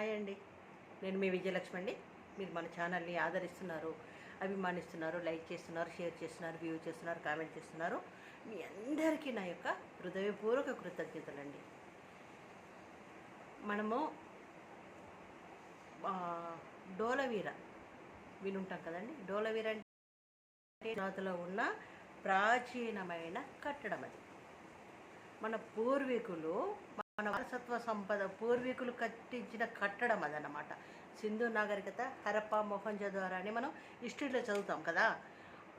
Hi అండి. నేను మీ విజయలక్ష్మి అండి. మీరు మన ఛానల్ని ఆదరిస్తున్నారు అభిమానిస్తున్నారు లైక్ చేస్తున్నారు షేర్ చేస్తున్నారు వ్యూ చేస్తున్నారు కామెంట్ చేస్తున్నారు. మీ అందరికీ నా యొక్క హృదయపూర్వక కృతజ్ఞతలండి. మనము డోలవీర వినుంటాం కదండి. డోలవీర అంటే జాతిలో ఉన్న ప్రాచీనమైన కట్టడం అది మన పూర్వీకులు మన వారసత్వ సంపద పూర్వీకులు కట్టించిన కట్టడం అదనమాట సింధు నాగరికత హరప్ప మొహంజదారో అని మనం హిస్టరీలో చదువుతాం కదా.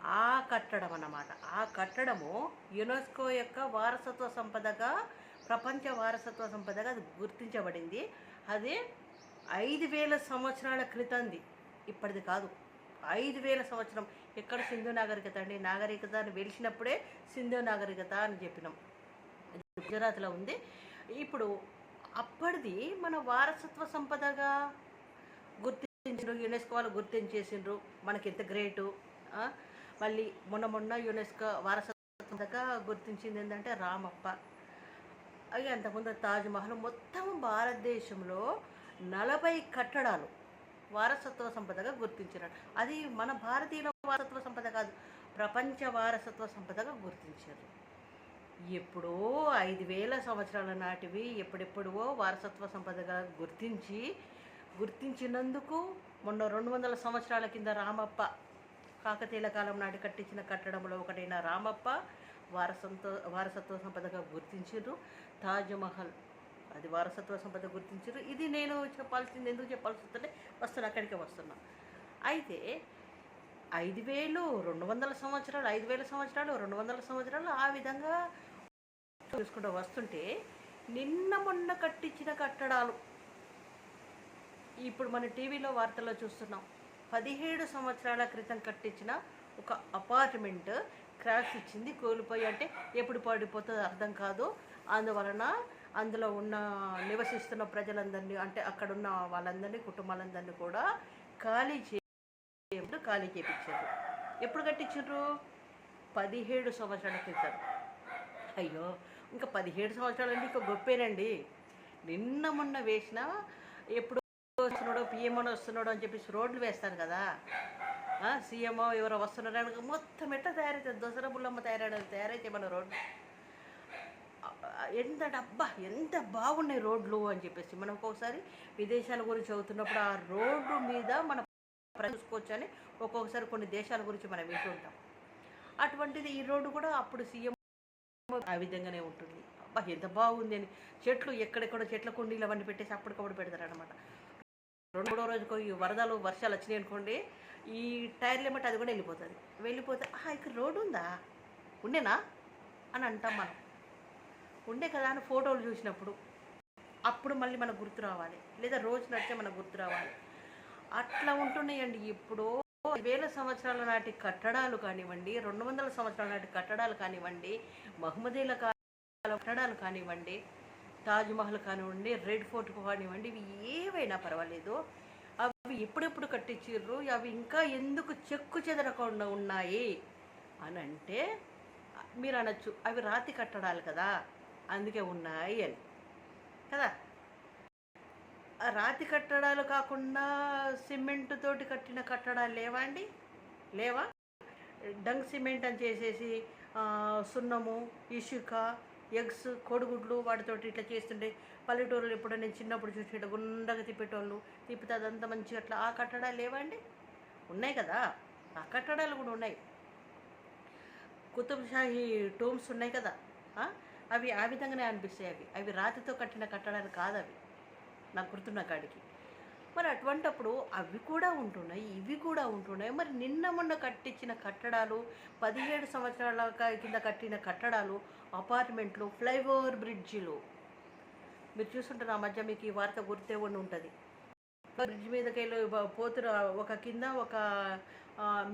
ఆ కట్టడం అన్నమాట. ఆ కట్టడము యునెస్కో యొక్క వారసత్వ సంపదగా ప్రపంచ వారసత్వ సంపదగా అది గుర్తించబడింది. అది ఐదు వేల సంవత్సరాల క్రితంది. ఇప్పటిది కాదు. ఐదు వేల సంవత్సరం. ఎక్కడ సింధు నాగరికత అండి? నాగరికత అని వెలిసినప్పుడే సింధు నాగరికత అని చెప్పినాం. అది గుజరాత్లో ఉంది. ఇప్పుడు అప్పటిది మన వారసత్వ సంపదగా గుర్తించారు యునెస్కో వాళ్ళు గుర్తించేసిండ్రు. మనకి ఎంత గ్రేటు మళ్ళీ మొన్న మొన్న యునెస్కో వారసత్వ గుర్తించింది ఏంటంటే రామప్ప. అవి అంతకుముందు తాజ్మహల్ మొత్తం భారతదేశంలో నలభై కట్టడాలు వారసత్వ సంపదగా గుర్తించినారు. అది మన భారతీయుల వారసత్వ సంపద కాదు ప్రపంచ వారసత్వ సంపదగా గుర్తించారు. ఎప్పుడో ఐదు వేల సంవత్సరాల నాటివి ఎప్పుడెప్పుడో వారసత్వ సంపదగా గుర్తించి గుర్తించినందుకు మొన్న రెండు వందల సంవత్సరాల కింద రామప్ప కాకతీయుల కాలం నాటి కట్టించిన కట్టడంలో ఒకటైన రామప్ప వారసత్వ వారసత్వ సంపదగా గుర్తించారు తాజ్మహల్ అది వారసత్వ సంపద గుర్తించారు ఇది నేను చెప్పాల్సింది ఎందుకు చెప్పాల్సి వస్తుంటే వస్తున్నా అక్కడికే వస్తున్నా. అయితే ఐదు వేలు రెండు వందల సంవత్సరాలు ఐదు వేల సంవత్సరాలు రెండు వందల సంవత్సరాలు ఆ విధంగా చూసుకుంటూ వస్తుంటే నిన్న మొన్న కట్టించిన కట్టడాలు. ఇప్పుడు మన టీవీలో వార్తల్లో చూస్తున్నాం. పదిహేడు సంవత్సరాల క్రితం కట్టించిన ఒక అపార్ట్మెంట్ క్రాష్ ఇచ్చింది కోల్పోయి అంటే ఎప్పుడు పడిపోతుందో అర్థం కాదు. అందువలన అందులో ఉన్న నివసిస్తున్న ప్రజలందరినీ అంటే అక్కడ ఉన్న వాళ్ళందరినీ కుటుంబాలందరినీ కూడా ఖాళీ చేయ ఖాళీ చేయించారు ఎప్పుడు కట్టించారు పదిహేడు సంవత్సరాల క్రితం. అయ్యో! ఇంకా పదిహేడు సంవత్సరాలు అంటే ఇంకా గొప్పేనండి. నిన్న మొన్న వేసిన ఎప్పుడు వస్తున్నాడో పిఎంఓ వస్తున్నాడో అని చెప్పేసి రోడ్లు వేస్తారు కదా. సీఎంఓ ఎవరో వస్తున్నారో మొత్తం ఎట్లా తయారైతే దసరా బుల్లమ్మ తయారై తయారైతే మన రోడ్లు? ఎంత డబ్బా ఎంత బాగున్నాయి రోడ్లు అని చెప్పేసి మనం ఒక్కొక్కసారి విదేశాల గురించి చదువుతున్నప్పుడు ఆ రోడ్డు మీద మన చూసుకోవచ్చు అని ఒక్కొక్కసారి కొన్ని దేశాల గురించి మనం వింటుంటాం. అటువంటిది ఈ రోడ్డు కూడా అప్పుడు సీఎం ఆ విధంగానే ఉంటుంది. అబ్బా ఎంత బాగుంది అని. చెట్లు ఎక్కడెక్కడో చెట్ల కుండీలు అవన్నీ పెట్టేసి అప్పటికప్పుడు పెడతారనమాట రెండో రోజుకో ఈ వరదలు వర్షాలు వచ్చినాయి అనుకోండి ఈ టైర్లు ఏమంటే అది కూడా వెళ్ళిపోతుంది. వెళ్ళిపోతే ఇక్కడ రోడ్డు ఉందా? ఉండేనా? అని అంటాం మనం. ఉండే కదా అని ఫోటోలు చూసినప్పుడు అప్పుడు మళ్ళీ మనకు గుర్తు రావాలి. లేదా రోజు నడిచే మనకు గుర్తు రావాలి. అట్లా ఉంటున్నాయండి ఇప్పుడు వేల సంవత్సరాల నాటి కట్టడాలు కానివ్వండి రెండు వందల సంవత్సరాల నాటి కట్టడాలు కానివ్వండి మహమ్మదీల కాలం కట్టడాలు కానివ్వండి తాజ్మహల్ కానివ్వండి రెడ్ ఫోర్ట్ కానివ్వండి ఇవి ఏవైనా పర్వాలేదు. అవి ఎప్పుడెప్పుడు కట్టించారు అవి ఇంకా ఎందుకు చెక్కు చెదరకుండా ఉన్నాయి అని అంటే మీరు అనొచ్చు అవి రాతి కట్టడాలు కదా అందుకే ఉన్నాయి అని. కదా? రాతి కట్టడాలు కాకుండా సిమెంట్ తోటి కట్టిన కట్టడాలు లేవా అండి? లేవా? డంగ్ సిమెంట్ అని చేసేసి సున్నము ఇసుక ఎగ్స్ కోడిగుడ్లు వాటితోటి ఇట్లా చేస్తుండే. పల్లెటూరులో ఎప్పుడో నేను చిన్నప్పుడు చూసి ఇట్లా గుండగా తిప్పేటోళ్ళు తిప్పితే అదంతా మంచిగా అట్లా ఆ కట్టడాలు లేవా అండి? ఉన్నాయి కదా. ఆ కట్టడాలు కూడా ఉన్నాయి. కుతుబ్షాహీ టోమ్స్ ఉన్నాయి కదా. అవి ఆ విధంగానే అనిపిస్తాయి అవి. అవి రాతితో కట్టిన కట్టడాలు కాదు అవి. నాకు గుర్తున్న కాడికి. మరి అటువంటప్పుడు అవి కూడా ఉంటున్నాయి ఇవి కూడా ఉంటున్నాయి. మరి నిన్న మొన్న కట్టించిన కట్టడాలు పదిహేడు సంవత్సరాల కింద కట్టిన కట్టడాలు అపార్ట్మెంట్లు ఫ్లైఓవర్ బ్రిడ్జిలు. మీరు చూస్తుంటారు ఆ మధ్య మీకు ఈ వార్త గుర్తే ఉండి ఉంటుంది. బ్రిడ్జ్ మీదకి వెళ్ళి పోతున్న ఒక కింద ఒక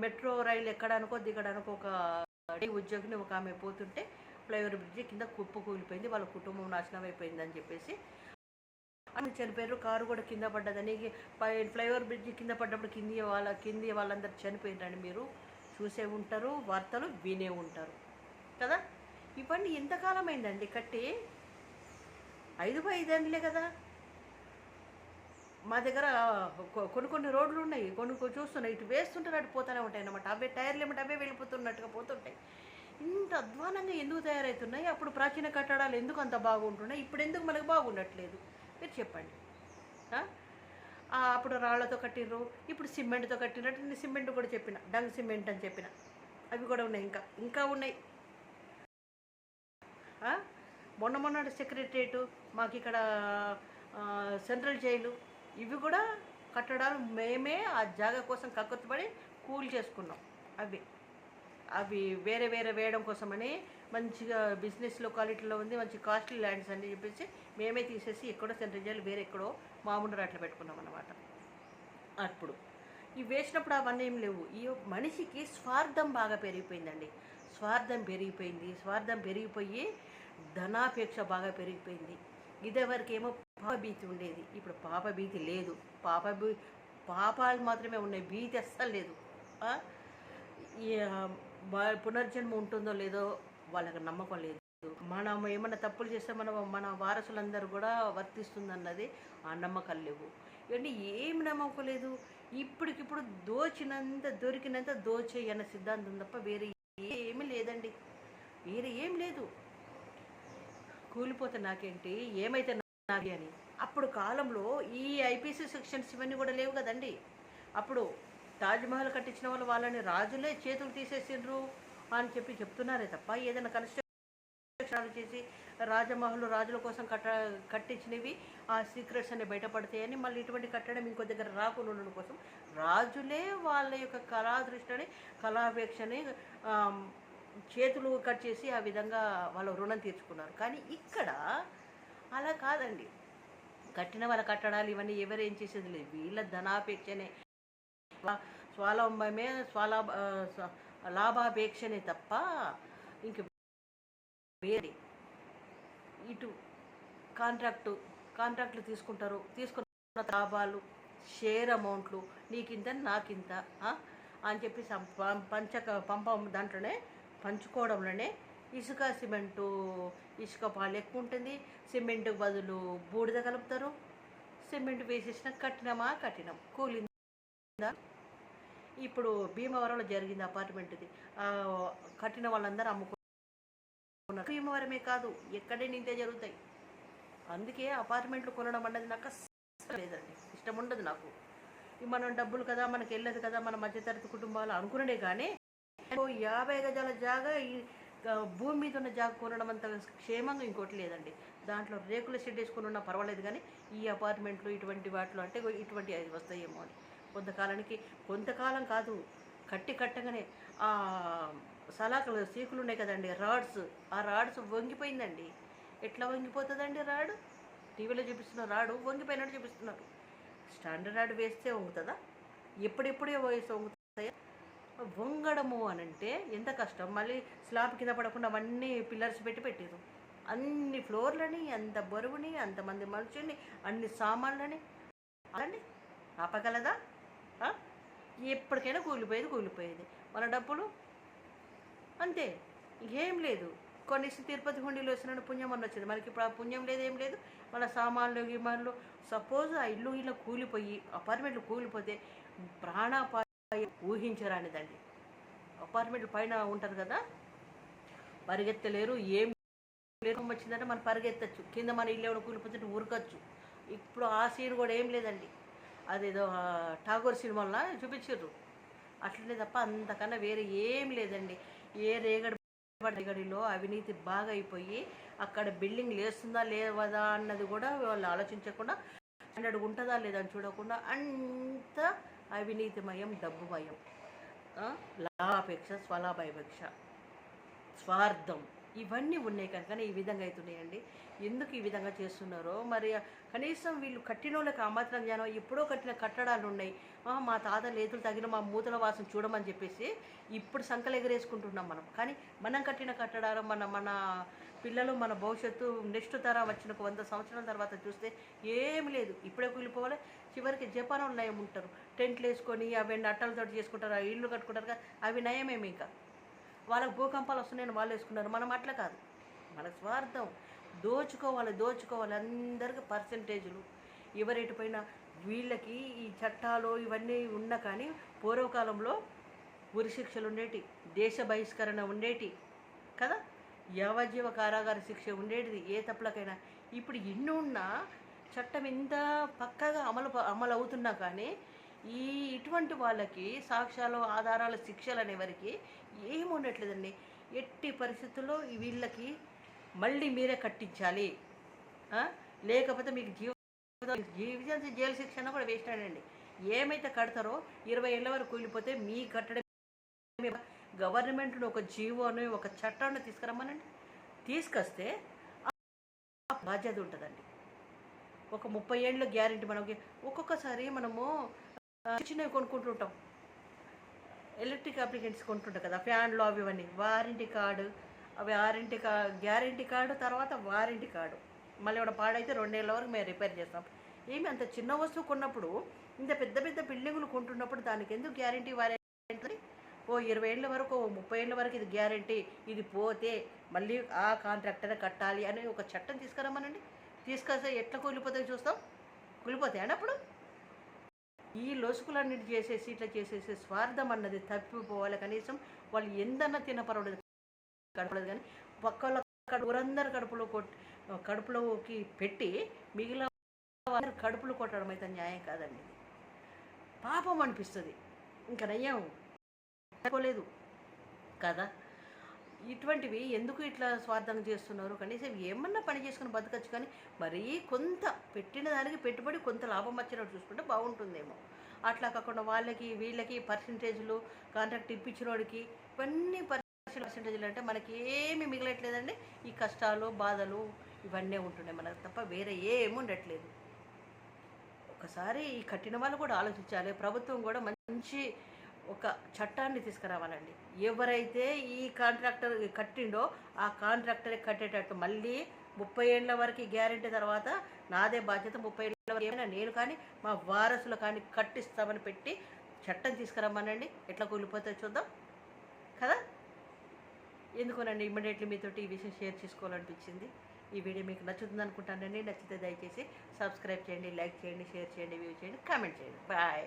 మెట్రో రైలు ఎక్కడానికో దిగడానికో ఒక ఉద్యోగిని ఒక ఆమె పోతుంటే ఫ్లైఓవర్ బ్రిడ్జి కింద కుప్ప కూలిపోయింది వాళ్ళ కుటుంబం నాశనం అయిపోయింది అని చెప్పేసి అని చనిపోయారు. కారు కూడా కింద పడ్డదని ఫ్లైఓవర్ బ్రిడ్జి కింద పడ్డప్పుడు కింది వాళ్ళ కింది వాళ్ళందరూ చనిపోయిందని మీరు. చూసే ఉంటారు వార్తలు వినే ఉంటారు. కదా? ఇవన్నీ ఎంతకాలం అయిందండి కట్టి? ఐదు ఐదేళ్ళే కదా? మా దగ్గర కొన్ని కొన్ని రోడ్లు ఉన్నాయి. కొన్ని కొన్ని చూస్తున్నాయి. ఇటు వేస్తుంటారు అటు పోతూనే ఉంటాయి అన్నమాట. అవే టైర్లు ఏమిటి అవే వెళ్ళిపోతున్నట్టుగా పోతుంటాయి. ఇంత అధ్వానంగా ఎందుకు తయారవుతున్నాయి అప్పుడు ప్రాచీన కట్టడాలు ఎందుకు అంత బాగుంటున్నాయి? ఇప్పుడు ఎందుకు మనకు బాగుండట్లేదు? మీరు చెప్పండి. అప్పుడు రాళ్ళతో కట్టిర్రు ఇప్పుడు సిమెంట్తో కట్టినట్టు నేను సిమెంట్ కూడా చెప్పిన డంగ్ సిమెంట్ అని చెప్పిన. అవి కూడా ఉన్నాయి ఇంకా ఇంకా ఉన్నాయి. మొన్న మొన్నటి సెక్రటరియట్ మాకు ఇక్కడ సెంట్రల్ జైలు ఇవి కూడా కట్టడాలు మేమే ఆ జాగా కోసం కక్కుతుపడి కూల్ చేసుకున్నాం అవి. అవి వేరే వేరే వేయడం కోసమని మంచిగా బిజినెస్ లొకాలిటీలో ఉంది మంచి కాస్ట్లీ ల్యాండ్స్ అని చెప్పేసి మేమే తీసేసి ఎక్కడో సెంట్రల్ జైలు వేరే ఎక్కడో మామూలు అట్లా పెట్టుకున్నాం అన్నమాట. అప్పుడు. ఇవి వేసినప్పుడు అవన్నీ ఏం లేవు. ఈ మనిషికి స్వార్థం బాగా పెరిగిపోయిందండి. స్వార్థం పెరిగిపోయింది. స్వార్థం పెరిగిపోయి ధనాపేక్ష బాగా పెరిగిపోయింది. ఇదివరకేమో పాపభీతి ఉండేది. ఇప్పుడు పాపభీతి లేదు. పాప పాపాలు మాత్రమే ఉన్నాయి. భీతి అస్సలు లేదు. పునర్జన్మ ఉంటుందో లేదో వాళ్ళకి నమ్మకం లేదు. మనం ఏమైనా తప్పులు చేస్తే మనం మన వారసులందరూ కూడా వర్తిస్తుందన్నది ఆ నమ్మకాలు లేవు. ఇవన్నీ ఏం నమ్మకం లేదు? ఇప్పటికిప్పుడు దోచినంత దొరికినంత దోచేయి అన్న సిద్ధాంతం తప్ప వేరే ఏమీ లేదండి. వేరే ఏం లేదు. కూలిపోతే నాకేంటి? ఏమైతే నాది అని. అప్పుడు కాలంలో ఈ ఐపీసీ సెక్షన్స్ ఇవన్నీ కూడా లేవు కదండి. అప్పుడు తాజ్మహల్ కట్టించిన వాళ్ళు వాళ్ళని రాజులే చేతులు తీసేసిండ్రు అని చెప్పి చెప్తున్నారే తప్ప ఏదైనా కన్స్ట్రక్షన్ చేసి రాజమహల్ రాజుల కోసం కట్ట కట్టించినవి ఆ సీక్రెట్స్ అన్ని బయటపడతాయని మళ్ళీ ఇటువంటి కట్టడం ఇంకో దగ్గర రాకుండా ఉండడం కోసం రాజులే వాళ్ళ యొక్క కళాదృష్టిని కళాపేక్షని చేతులు కట్ చేసి ఆ విధంగా వాళ్ళ రుణం తీర్చుకున్నారు. కానీ ఇక్కడ అలా కాదండి. కట్టిన వాళ్ళ కట్టడాలు ఇవన్నీ ఎవరు ఏం చేసేది లేదు. వీళ్ళ ధనాపేక్షనే స్వాలంబమే స్వావలంబమే లాభాపేక్షనే తప్ప ఇంక వేరే. ఇటు కాంట్రాక్టు కాంట్రాక్ట్లు తీసుకుంటారు తీసుకున్న లాభాలు షేర్ అమౌంట్లు నీకింత నాకింత అని చెప్పి పంచక పంప దాంట్లోనే పంచుకోవడంలోనే ఇసుక సిమెంటు ఇసుక పాలు ఎక్కువ ఉంటుంది. సిమెంట్ బదులు బూడిద కలుపుతారు. సిమెంట్ వేసేసిన కట్టినమా కట్టినాం. కూలిందా? ఇప్పుడు భీమవరంలో జరిగింది అపార్ట్మెంట్ది కట్టిన వాళ్ళందరూ అమ్ముకున్నారు. భీమవరమే కాదు ఎక్కడైనా ఇంతే జరుగుతాయి. అందుకే అపార్ట్మెంట్లు కొనడం అన్నది నాకు అస్సలు లేదండి. ఇష్టం ఉండదు నాకు. మనం డబ్బులు కదా మనకి వెళ్ళదు కదా మన మధ్యతరగతి కుటుంబాలు అనుకునే కానీ ఓ యాభై గజాల జాగా ఈ భూమి మీద ఉన్న జాగ కొనడం అంత క్షేమంగా ఇంకోటి లేదండి. దాంట్లో రేకుల షెడ్ వేసుకుని ఉన్నా పర్వాలేదు కానీ ఈ అపార్ట్మెంట్లు ఇటువంటి వాటిలో అంటే ఇటువంటి అది వస్తాయేమో అని. కొంతకాలానికి కొంతకాలం కాదు కట్టి కట్టగానే ఆ సలాకలు సీకులు ఉన్నాయి కదండి రాడ్స్ ఆ రాడ్స్ వంగిపోయిందండి. ఎట్లా వంగిపోతుందండి రాడ్? టీవీలో చూపిస్తున్న రాడు వంగిపోయినట్టు చూపిస్తున్నారు. స్టాండర్డ్ రాడ్ వేస్తే వంగుతుందా? ఎప్పుడెప్పుడే వయసు వంగుతాయా? వంగడము అని అంటే ఎంత కష్టం. మళ్ళీ స్లాబ్ కింద పడకుండా అవన్నీ పిల్లర్స్ పెట్టి పెట్టారు అన్ని ఫ్లోర్లని అంత బరువుని అంతమంది మనుషుల్ని అన్ని సామాన్లని. అలాంటి ఆపగలదా? ఎప్పటికైనా కూలిపోయేది కూలిపోయేది. మన డబ్బులు? అంతే. ఇంకేం లేదు. కొన్ని తిరుపతి హుండీలో వచ్చిన పుణ్యం అని వచ్చింది. మనకి ఇప్పుడు ఆ పుణ్యం లేదు ఏం లేదు. మన సామాన్లు గిమాన్లు. సపోజ్ ఆ ఇల్లు ఇల్లు కూలిపోయి అపార్ట్మెంట్లు కూలిపోతే ప్రాణాపాయ ఊహించరానిదండి. అపార్ట్మెంట్ పైన ఉంటారు కదా? పరిగెత్తలేరు ఏం లేరు వచ్చిందంటే మనం పరిగెత్తచ్చు. కింద మన ఇల్లు ఎవడో కూలిపోతుంటే ఉరకచ్చు. ఇప్పుడు ఆ సీన్ కూడా ఏం లేదండి. అదేదో ఠాగూర్ సినిమాలో చూపించారు అట్లనే తప్ప అంతకన్నా వేరే ఏం లేదండి. ఏ రేగడి రేగడిలో అవినీతి బాగా అయిపోయి అక్కడ బిల్డింగ్ లేస్తుందా లేవదా అన్నది కూడా వాళ్ళు ఆలోచించకుండా స్టాండర్డ్ ఉంటుందా లేదా అని చూడకుండా అంత అవినీతిమయం డబ్బుమయం. భయం లాభాపేక్ష స్వలాభాపేక్ష స్వార్థం. ఇవన్నీ ఉన్నాయి కనుక ఈ విధంగా అవుతున్నాయండి. ఎందుకు ఈ విధంగా చేస్తున్నారో? మరి కనీసం వీళ్ళు కట్టిన వాళ్ళకి ఆ మాత్రం జ్ఞానం ఎప్పుడో కట్టిన కట్టడాలు ఉన్నాయి. మా తాత లేతులు తగిన మా మూతల వాసన చూడమని చెప్పేసి ఇప్పుడు సంకలు ఎగరేసుకుంటున్నాం మనం. కానీ మనం కట్టిన కట్టడాలు మన మన పిల్లలు మన భవిష్యత్తు నెక్స్ట్ తరం వచ్చిన ఒక వంద సంవత్సరాల తర్వాత చూస్తే ఏమి లేదు. ఇప్పుడే కూలిపోవాలి. చివరికి జపాన్ వాళ్ళు నయం ఉంటారు. టెంట్లు వేసుకొని అవి అట్టలతో చేసుకుంటారు. ఆ ఇల్లు కట్టుకుంటారు కదా అవి నయమేమి ఇంకా? వాళ్ళకి భూకంపాలు వస్తున్నాయని వాళ్ళు వేసుకున్నారు. మనం అట్లా కాదు. మన స్వార్థం దోచుకోవాలి దోచుకోవాలి. అందరికి పర్సంటేజులు. ఎవరెటుపైన వీళ్ళకి ఈ చట్టాలు ఇవన్నీ ఉన్నా కానీ పూర్వకాలంలో ఉరిశిక్షలు ఉండేటి దేశ బహిష్కరణ ఉండేటి కదా? యావజీవ కారాగార శిక్ష ఉండేటిది. ఏ తప్పులకైనా ఇప్పుడు ఎన్ని ఉన్నా చట్టం ఎంత పక్కగా అమలు అమలు అవుతున్నా కానీ ఈ ఇటువంటి వాళ్ళకి సాక్ష్యాలు ఆధారాలు శిక్షలు అనేవరికి ఏమి ఉండట్లేదండి. ఎట్టి పరిస్థితుల్లో ఈ వీళ్ళకి మళ్ళీ మీరే కట్టించాలి. లేకపోతే మీకు జీవ జీవితం జైలు శిక్షణ కూడా వేస్ట్ అండి. ఏమైతే కడతారో ఇరవై ఏళ్ళ వరకు కూలిపోతే మీ కట్టడం గవర్నమెంట్ ఒక జీవోని ఒక చట్టాన్ని తీసుకురమ్మనండి. తీసుకొస్తే బాధ్యత ఉంటుందండి. ఒక ముప్పై ఏళ్ళు గ్యారెంటీ మనకి ఒక్కొక్కసారి మనము చిన్నవి కొనుక్కుంటుంటాం. ఎలక్ట్రిక్ అప్లికెంట్స్ కొంటుంటాం కదా ఫ్యాన్లు అవి ఇవన్నీ. వారంటీ కార్డు అవి వారంటీ కా గ్యారంటీ కార్డు తర్వాత వారంటీ కార్డు మళ్ళీ ఏమైనా పాడైతే రెండేళ్ళ వరకు మేము రిపేర్ చేస్తాం. ఏమి అంత చిన్న వస్తువు కొన్నప్పుడు ఇంత పెద్ద పెద్ద బిల్డింగులు కొంటున్నప్పుడు దానికి ఎందుకు గ్యారంటీ వారంటీ ఓ ఇరవై ఏళ్ళ వరకు ఓ ముప్పై ఏళ్ళ వరకు ఇది గ్యారంటీ ఇది పోతే మళ్ళీ ఆ కాంట్రాక్టర్ కట్టాలి అని ఒక చట్టం తీసుకురమ్మనండి. తీసుకొస్తే ఎట్లా కూలిపోతాయి చూస్తాం. కూలిపోతాయి అండి అప్పుడు ఈ లొసుకులన్నిటి చేసేసి ఇట్లా చేసేసి స్వార్థం అన్నది తప్పిపోవాలి. కనీసం వాళ్ళు ఎందన్నా తినపరవలేదు. కడపలేదు కానీ పక్కల ఊరందరి కడుపులో కొట్టి కడుపులోకి పెట్టి మిగిలిన వాళ్ళందరి కడుపులు కొట్టడం అయితే న్యాయం కాదండి. పాపం అనిపిస్తుంది. ఇంకా నయ్యం. అనుకోలేదు కదా? ఇటువంటివి ఎందుకు ఇట్లా స్వార్థం చేస్తున్నారు? కనీసం ఏమన్నా పని చేసుకుని బతకచ్చు కానీ మరీ కొంత పెట్టిన దానికి పెట్టుబడి కొంత లాభం వచ్చినట్టు చూసుకుంటే బాగుంటుందేమో. అట్లా కాకుండా వాళ్ళకి వీళ్ళకి పర్సంటేజ్లు కాంట్రాక్ట్ ఇప్పించిన వాడికి ఇవన్నీ పర్సంటేజ్లు అంటే మనకి ఏమి మిగలట్లేదండి. ఈ కష్టాలు బాధలు ఇవన్నీ ఉంటున్నాయి మనకు తప్ప వేరే ఏమి ఉండట్లేదు. ఒకసారి ఈ కట్టిన వాళ్ళు కూడా ఆలోచించాలి. ప్రభుత్వం కూడా మంచి ఒక చట్టాన్ని తీసుకురావాలండి. ఎవరైతే ఈ కాంట్రాక్టర్ కట్టిండో ఆ కాంట్రాక్టరే కట్టేటట్టు మళ్ళీ ముప్పై ఏళ్ళ వరకు గ్యారెంటీ తర్వాత నాదే బాధ్యత ముప్పై ఏళ్ళ వరకు ఏమైనా నేను కానీ మా వారసులు కానీ కట్టిస్తామని పెట్టి చట్టం తీసుకురమ్మనండి. ఎట్లా కూలిపోతే చూద్దాం. కదా? ఎందుకోనండి ఇమ్మీడియట్లీ మీతోటి ఈ విషయం షేర్ చేసుకోవాలనిపించింది? ఈ వీడియో మీకు నచ్చుతుంది అనుకుంటానండి. నచ్చితే దయచేసి సబ్స్క్రైబ్ చేయండి లైక్ చేయండి షేర్ చేయండి వ్యూ చేయండి కామెంట్ చేయండి. బాయ్.